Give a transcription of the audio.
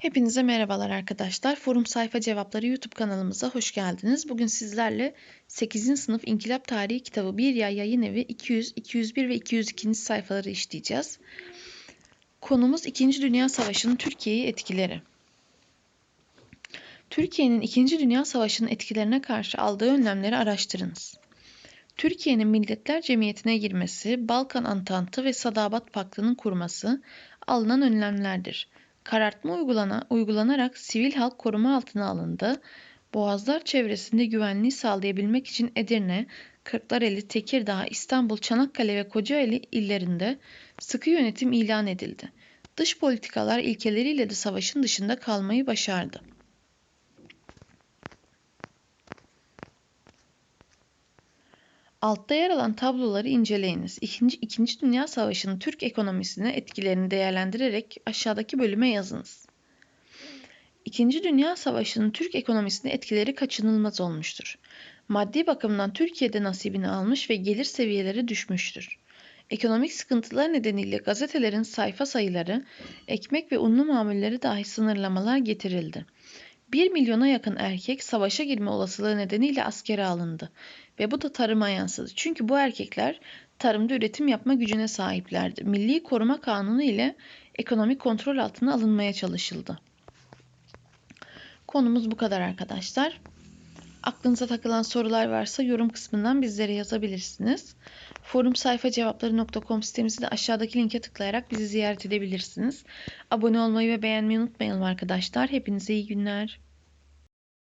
Hepinize merhabalar arkadaşlar. Forum Sayfa Cevapları YouTube kanalımıza hoş geldiniz. Bugün sizlerle 8. sınıf İnkılap Tarihi kitabı 1 ya yayın evi 200, 201 ve 202. sayfaları işleyeceğiz. Konumuz 2. Dünya Savaşı'nın Türkiye'yi etkileri. Türkiye'nin 2. Dünya Savaşı'nın etkilerine karşı aldığı önlemleri araştırınız. Türkiye'nin Milletler Cemiyeti'ne girmesi, Balkan Antantı ve Sadabat Paktı'nın kurması alınan önlemlerdir. Karartma uygulana, uygulanarak sivil halk koruma altına alındı. Boğazlar çevresinde güvenliği sağlayabilmek için Edirne, Kırklareli, Tekirdağ, İstanbul, Çanakkale ve Kocaeli illerinde sıkı yönetim ilan edildi. Dış politikalar ilkeleriyle de savaşın dışında kalmayı başardı. Altta yer alan tabloları inceleyiniz. İkinci, İkinci Dünya Savaşı'nın Türk ekonomisine etkilerini değerlendirerek aşağıdaki bölüme yazınız. İkinci Dünya Savaşı'nın Türk ekonomisine etkileri kaçınılmaz olmuştur. Maddi bakımdan Türkiye'de nasibini almış ve gelir seviyeleri düşmüştür. Ekonomik sıkıntılar nedeniyle gazetelerin sayfa sayıları, ekmek ve unlu mamulleri dahi sınırlamalar getirildi. 1 milyona yakın erkek savaşa girme olasılığı nedeniyle askere alındı ve bu da tarıma yansıdı. Çünkü bu erkekler tarımda üretim yapma gücüne sahiplerdi. Milli Koruma Kanunu ile ekonomik kontrol altına alınmaya çalışıldı. Konumuz bu kadar arkadaşlar. Aklınıza takılan sorular varsa yorum kısmından bizlere yazabilirsiniz. Forum sayfa cevapları.com sitemizi de aşağıdaki linke tıklayarak bizi ziyaret edebilirsiniz. Abone olmayı ve beğenmeyi unutmayalım arkadaşlar. Hepinize iyi günler.